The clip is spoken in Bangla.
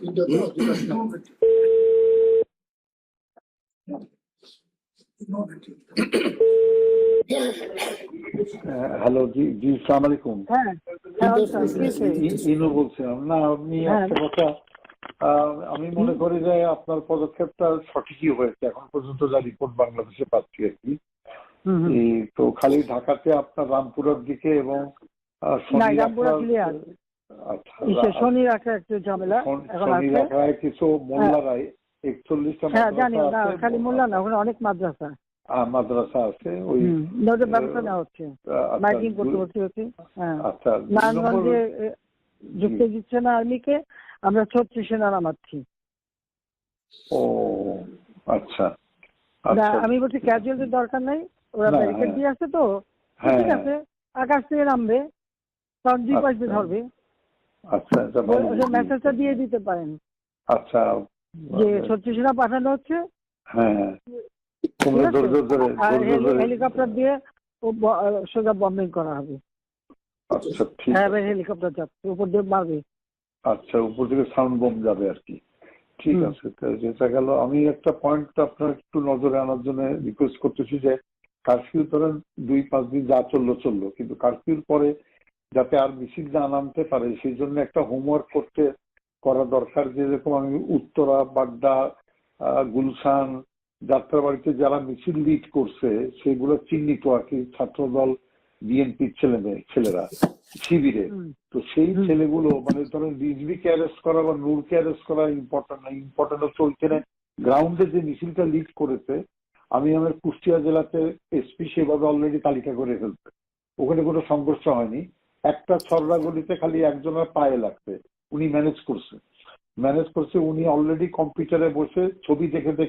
দুটা হ্যালো জি জি সালাম আলাইকুম। হ্যাঁ হ্যাঁ ইনু বলছিলাম না আপনি হ্যাঁ। একটা কথা আমি মনে করি যে আপনার পদক্ষেপটা সঠিকই হয়েছে। এখন পর্যন্ত যা রিপোর্ট বাংলাদেশে পাচ্ছি আর কি। তো খালি ঢাকাতে আপনার রামপুরার দিকে এবং শনি রাখা- আচ্ছা। শনি একটু ঝামেলা শনি- এখন শনি রাখায় কিছু মোল্লারাই একচল্লিশটা হ্যাঁ জানি না খালি মোল্লা না ওখানে অনেক মাদ্রাসা। মাদ্রাসা আছে ওই ব্যবস্থা নেওয়া হচ্ছে। আচ্ছা, মাইকিং করতে দুই- করতে হচ্ছে হ্যাঁ। আচ্ছা নারায়ণগঞ্জে নম্বর- দিচ্ছে না আর্মিকে আমরা ছত্রিশ সেনা নামাচ্ছি। ও আচ্ছা আচ্ছা। আমি বলছি ক্যাজুয়ালিটির দরকার নাই ওরা ব্যারিকেড হ্যাঁ। দিয়ে আছে তো হ্যাঁ, ঠিক আছে আকাশ থেকে নামবে কারণ দুই পাশ দিয়ে আচ্ছা। আচ্ছা। মেসেজটা দিয়ে দিতে পারেন। আচ্ছা যে ছত্রিশ সেনা পাঠানো হচ্ছে। হ্যাঁ হেলিকপ্টার দিয়ে সোজা বম্বিং করা হবে। আচ্ছা ঠিক হ্যাঁ আছে। হেলিকপ্টার যাচ্ছে উপর দিয়ে মারবে। আচ্ছা উপর থেকে সাউন্ড বম যাবে আর কি। ঠিক আছে যেটা গেল আমি একটা পয়েন্ট আপনার একটু নজরে আনার জন্য রিকোয়েস্ট করতেছি যে কারফিউ ধরেন দুই পাঁচ দিন যা চলল চলল। কিন্তু কারফিউর পরে যাতে আর মিছিল না নামতে পারে সেই জন্য একটা হোমওয়ার্ক করতে করা দরকার যেরকম আমি উত্তরা বাড্ডা গুলশান যাত্রাবাড়িতে যারা মিছিল লিড করছে সেগুলো চিহ্নিত আর কি ছাত্রদল বিএনপির ছেলে মেয়ে ছেলেরা শিবিরে। তো সেই ছেলেগুলো মানে ধরেন রিজভিকে অ্যারেস্ট করা বা নূরকে অ্যারেস্ট করা ইম্পর্টেন্ট না ইম্পর্টেন্ট হচ্ছে ওইখানে গ্রাউন্ডে যে মিছিলটা লিড করেছে আমি আমার কুষ্টিয়া জেলাতে এসপি সেভাবে অলরেডি তালিকা করে ফেলছে। ওখানে কোনো সংঘর্ষ হয়নি। একটা ছড়রা গলিতে খালি একজনের পায়ে লাগছে। উনি ম্যানেজ করছে। ম্যানেজ করছে, উনি অলরেডি কম্পিউটারে বসে ছবি দেখে দেখে